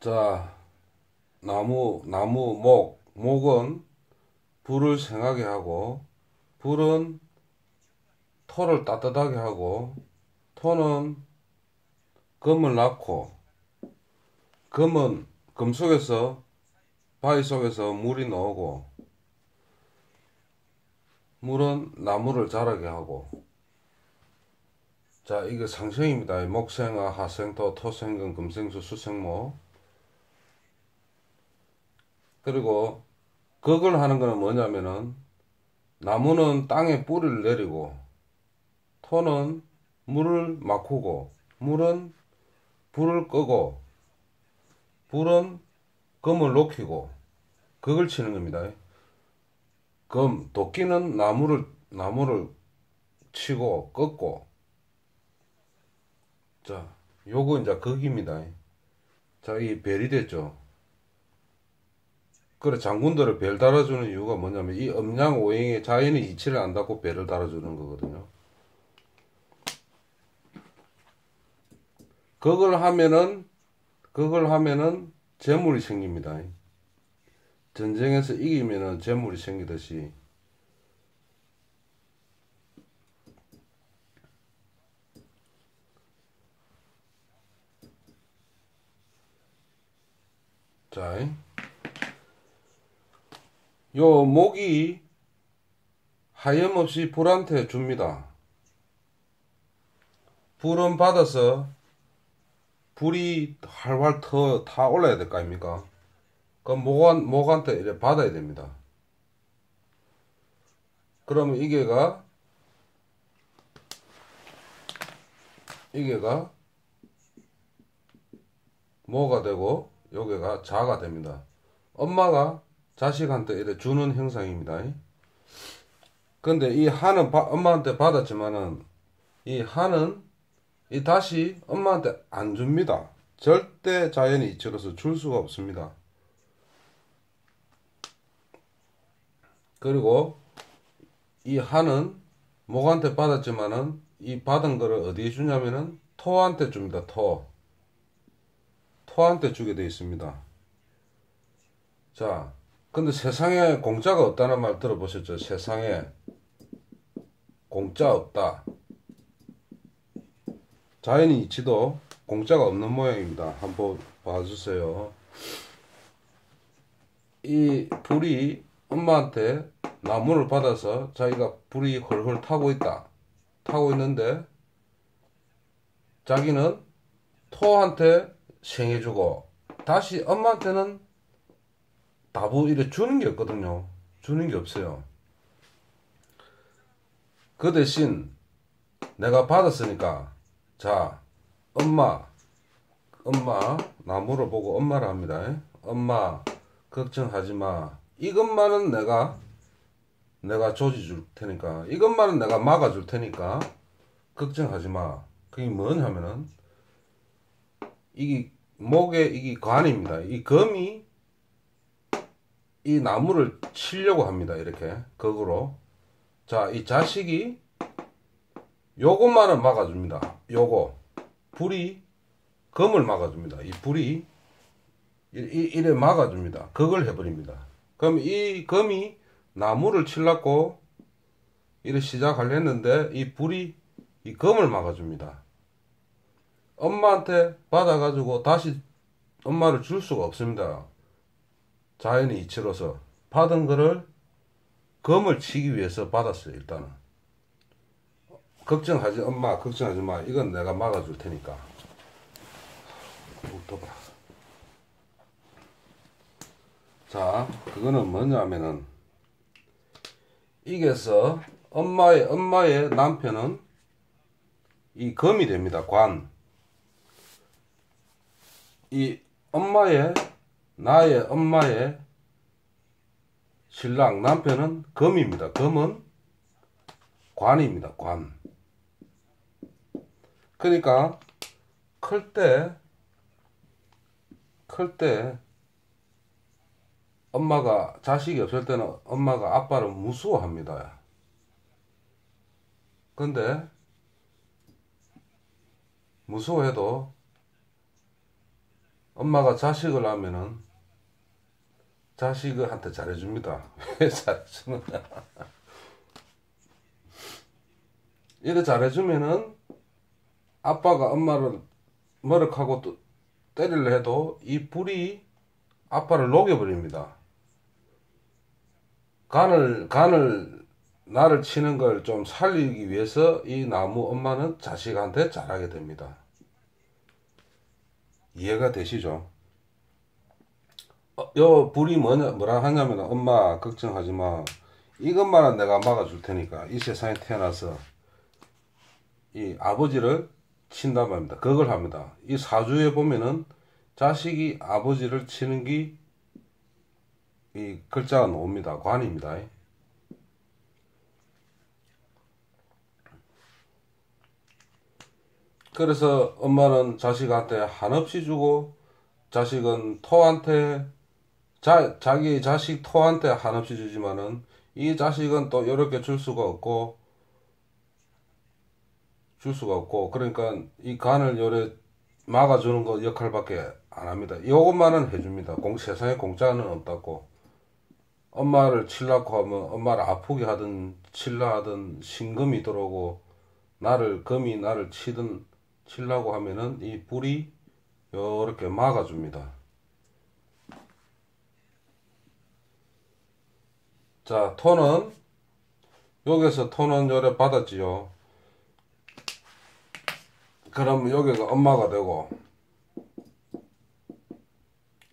자, 나무, 나무, 목. 목은 불을 생하게 하고, 불은 토를 따뜻하게 하고, 토는 금을 낳고, 금은 금 속에서, 바위 속에서 물이 나오고, 물은 나무를 자라게 하고, 자, 이게 상생입니다. 목생화, 하생토, 토생금, 금생수, 수생모. 그리고 그걸 하는 거는 뭐냐면은 나무는 땅에 뿌리를 내리고 토는 물을 막고 물은 불을 끄고 불은 금을 녹이고 그걸 치는 겁니다. 금 도끼는 나무를 나무를 치고 꺾고 자 요거 이제 극입니다. 자이 별이 됐죠. 그래 장군들을 별 달아주는 이유가 뭐냐면 이 음양 오행의 자연의 이치를 안다고 별을 달아주는 거거든요. 그걸 하면은 그걸 하면은 재물이 생깁니다. 전쟁에서 이기면은 재물이 생기듯이 자, 요 목이 하염없이 불한테 줍니다. 불은 받아서 불이 활활 터, 타 올라야 될 거 아닙니까? 그럼 목한, 목한테 이래 받아야 됩니다. 그러면 이게가, 이게가 뭐가 되고, 여기가 자가 됩니다. 엄마가 자식한테 이래 주는 형상입니다. 근데 이 한은 바, 엄마한테 받았지만은 이 한은 이 다시 엄마한테 안 줍니다. 절대 자연의 이치로서 줄 수가 없습니다. 그리고 이 한은 목한테 받았지만은 이 받은 거를 어디에 주냐면은 토한테 줍니다. 토. 토한테 주게 되어 있습니다. 자, 근데 세상에 공짜가 없다는 말 들어보셨죠? 세상에 공짜 없다. 자연의 이치도 공짜가 없는 모양입니다. 한번 봐주세요. 이 불이 엄마한테 나무를 받아서 자기가 불이 헐헐 타고 있다. 타고 있는데 자기는 토한테 생해주고 다시 엄마한테는 다부 이래 주는 게 없거든요. 주는 게 없어요. 그 대신 내가 받았으니까 자 엄마 엄마 나무를 보고 엄마를 합니다. 엄마 걱정하지 마. 이것만은 내가 내가 조지 줄 테니까 이것만은 내가 막아 줄 테니까 걱정하지 마. 그게 뭐냐면은 이게 목에 이게 관입니다. 이 검이 이 나무를 치려고 합니다. 이렇게 거꾸로. 자, 이 자식이 요것만은 막아줍니다. 요거 불이 검을 막아줍니다. 이 불이 이래 막아줍니다. 그걸 해버립니다. 그럼 이 검이 나무를 칠라고 이래 시작하려 했는데 이 불이 이 검을 막아줍니다. 엄마한테 받아가지고 다시 엄마를 줄 수가 없습니다. 자연의 이치로서 받은 거를 검을 치기 위해서 받았어요 일단은. 걱정하지 엄마 걱정하지 마. 이건 내가 막아줄 테니까. 웃어봐. 자 그거는 뭐냐면은 이게서 엄마의 엄마의 남편은 이 검이 됩니다 관. 이 엄마의 나의 엄마의 신랑 남편은 금입니다. 금은 관입니다. 관. 그러니까 클 때 클 때 엄마가 자식이 없을 때는 엄마가 아빠를 무서워합니다. 근데 무서워해도 엄마가 자식을 하면은 자식한테 잘해줍니다. 왜 잘해주느냐. 이래 잘해주면은 아빠가 엄마를 머쓱하고 또 때리려 해도 이 불이 아빠를 녹여버립니다. 간을, 간을, 나를 치는 걸 좀 살리기 위해서 이 나무 엄마는 자식한테 잘하게 됩니다. 이해가 되시죠? 어, 요 불이 뭐냐, 뭐라 하냐면 엄마 걱정하지 마. 이것만은 내가 막아줄 테니까 이 세상에 태어나서 이 아버지를 친단 말입니다. 그걸 합니다. 이 사주에 보면은 자식이 아버지를 치는 게 이 글자가 나옵니다. 관입니다. 그래서 엄마는 자식한테 한없이 주고 자식은 토한테 자, 자기 자식 토한테 한없이 주지만은 이 자식은 또 이렇게 줄 수가 없고 줄 수가 없고 그러니까 이 간을 요래 막아주는 거 역할밖에 안 합니다. 이것만은 해줍니다. 공, 세상에 공짜는 없다고. 엄마를 칠라고 하면 엄마를 아프게 하든 칠라 하든 신금이 들어오고 나를 금이 나를 치든 칠라고 하면은 이 불이 요렇게 막아줍니다. 자, 토는 여기서 토는 요래 받았지요. 그럼 여기가 엄마가 되고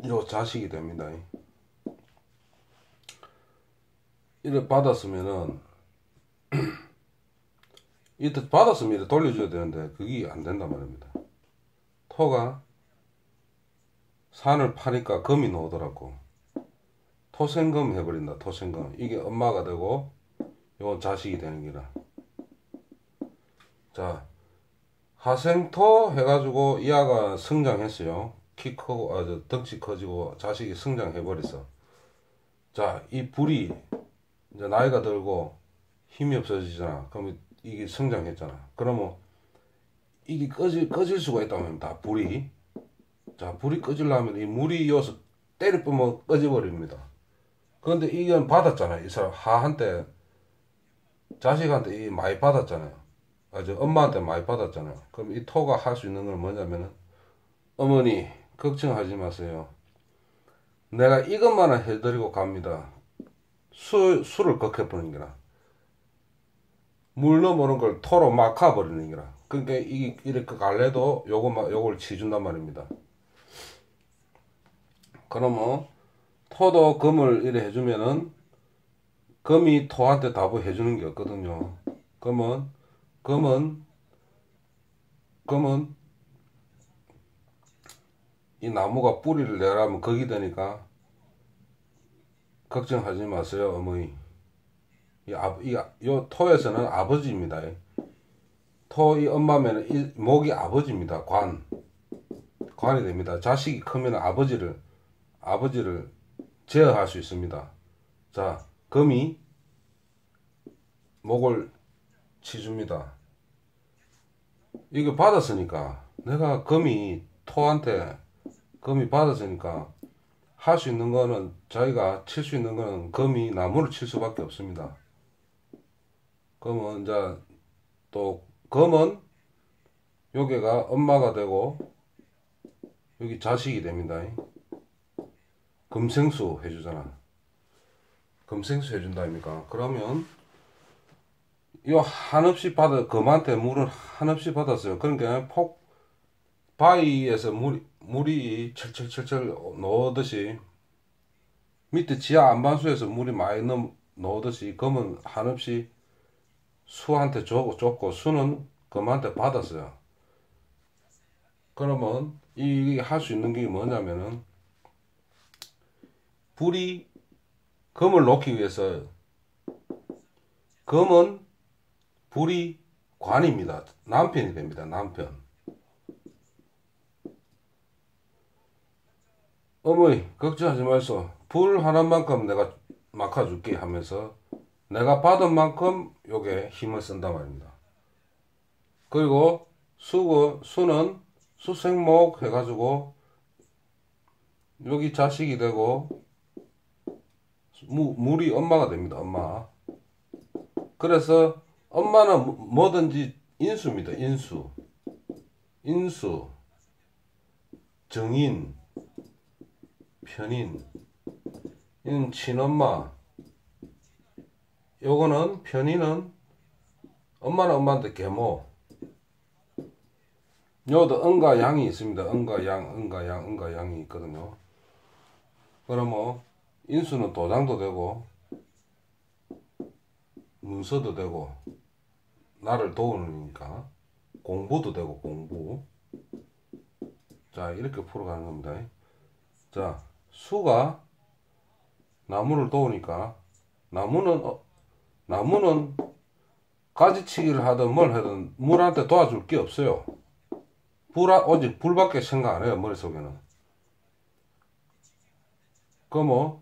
요 자식이 됩니다. 이래 받았으면은 이때 받았으면 이래 돌려줘야 되는데 그게 안 된단 말입니다. 토가 산을 파니까 금이 나오더라고. 토생금 해버린다. 토생금. 이게 엄마가 되고 요 자식이 되는 기라. 자 하생토 해가지고 이 아가 성장했어요. 키 크고 아주 덩치 커지고 자식이 성장해 버렸어. 자, 이 불이 이제 나이가 들고 힘이 없어지잖아. 그러면 이게 성장했잖아. 그러면 이게 꺼질 꺼질 수가 있단 말입니다. 불이. 자, 불이 꺼질라면 이 물이 이어서 때려 뿜으면 꺼져버립니다. 그런데 이건 받았잖아요. 이 사람 하한테 자식한테 이 많이 받았잖아요. 아주 엄마한테 많이 받았잖아요. 그럼 이 토가 할 수 있는 건 뭐냐면은 어머니 걱정하지 마세요. 내가 이것만은 해드리고 갑니다. 수, 술을 꺾여버리는 거라. 물 넘어오는 걸 토로 막아버리는 거라. 그러니까 이, 이렇게 갈래도 요거, 요걸 치준단 말입니다. 그러면 토도 금을 이래 해주면은 금이 토한테 답을 해주는 게 없거든요. 금은, 금은, 금은. 이 나무가 뿌리를 내라면 거기 되니까 걱정하지 마세요 어머니. 이, 아, 이, 요 토에서는 아버지입니다. 토 이 엄마면은 이 목이 아버지입니다. 관. 관이 됩니다. 자식이 크면 아버지를 아버지를 제어할 수 있습니다 자 금이 목을 치줍니다 이거 받았으니까 내가 금이 토한테 금이 받았으니까 할 수 있는 거는 자기가 칠 수 있는 거는 금이 나무를 칠 수밖에 없습니다. 그러면 이제 또 금은 여기가 엄마가 되고 여기 자식이 됩니다. 금생수 해주잖아. 금생수 해준다 아닙니까? 그러면 이 한없이 받아 금한테 물을 한없이 받았어요. 그러니까 폭 바위에서 물이 물이 철철철철 넣듯이 밑에 지하 안반수에서 물이 많이 넣, 넣듯이 검은 한없이 수한테 줬고, 줬고 수는 검한테 받았어요. 그러면 이 할 수 있는 게 뭐냐면은 불이 검을 놓기 위해서 검은 불이 관입니다. 남편이 됩니다. 남편. 어머니 걱정하지 말소 불 하나만큼 내가 막아줄게 하면서 내가 받은 만큼 요게 힘을 쓴단 말입니다. 그리고 수고 수는 수생목 해가지고 여기 자식이 되고 무, 물이 엄마가 됩니다. 엄마. 그래서 엄마는 뭐- 뭐든지 인수입니다. 인수. 인수. 정인. 편인. 이는 친엄마. 요거는 편인은 엄마는 엄마한테 계모. 요도 은과 양이 있습니다. 은과 양, 은과 양, 은과 양이 있거든요. 그러면 인수는 도장도 되고 문서도 되고 나를 도우니까 공부도 되고 공부. 자 이렇게 풀어가는 겁니다. 자 수가 나무를 도우니까 나무는 어, 나무는 가지치기를 하든 뭘 하든 물한테 도와줄 게 없어요. 불, 오직 불밖에 생각 안 해요, 머릿속에는. 그 뭐,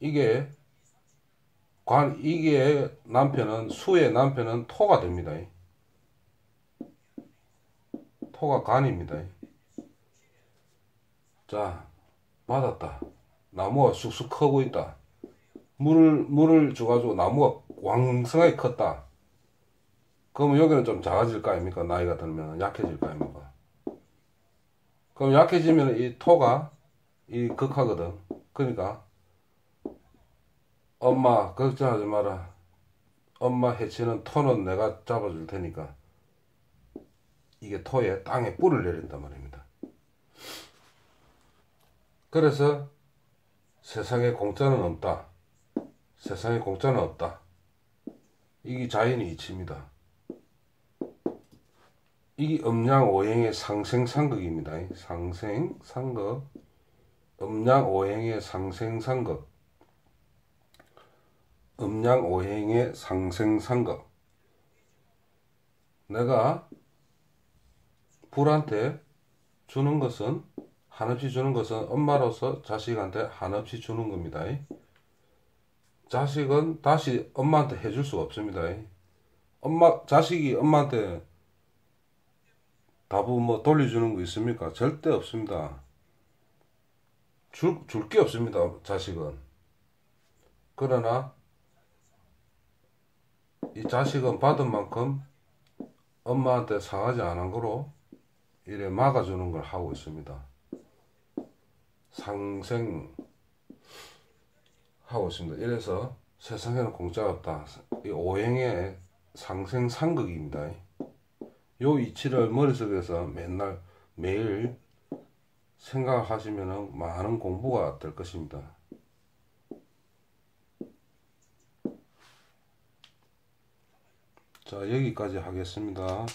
이게, 관, 이게 남편은, 수의 남편은 토가 됩니다. 토가 간입니다. 자, 맞았다. 나무가 쑥쑥 크고 있다. 물을, 물을 줘가지고 나무가 왕성하게 컸다. 그러면 여기는 좀 작아질 거 아닙니까? 나이가 들면 약해질 거 아닙니까? 그럼 약해지면 이 토가 이 극하거든. 그러니까 엄마 걱정하지 마라. 엄마 해치는 토는 내가 잡아줄 테니까 이게 토에 땅에 뿔을 내린단 말입니다. 그래서 세상에 공짜는 없다. 세상에 공짜는 없다. 이게 자연의 이치입니다. 이게 음양오행의 상생상극입니다. 상생상극. 음양오행의 상생상극. 음양 오행의 상생상극. 내가 불한테 주는 것은 한없이 주는 것은 엄마로서 자식한테 한없이 주는 겁니다. 자식은 다시 엄마한테 해줄 수가 없습니다. 엄마 자식이 엄마한테 답은 뭐 돌려주는 거 있습니까? 절대 없습니다. 줄, 줄 게 없습니다. 자식은. 그러나 이 자식은 받은 만큼 엄마한테 상하지 않은 거로 이래 막아주는 걸 하고 있습니다. 상생 하고 있습니다. 이래서 세상에는 공짜가 없다. 이 오행의 상생 상극입니다. 요 이치를 머릿속에서 맨날 매일 생각하시면 많은 공부가 될 것입니다. 자, 여기까지 하겠습니다.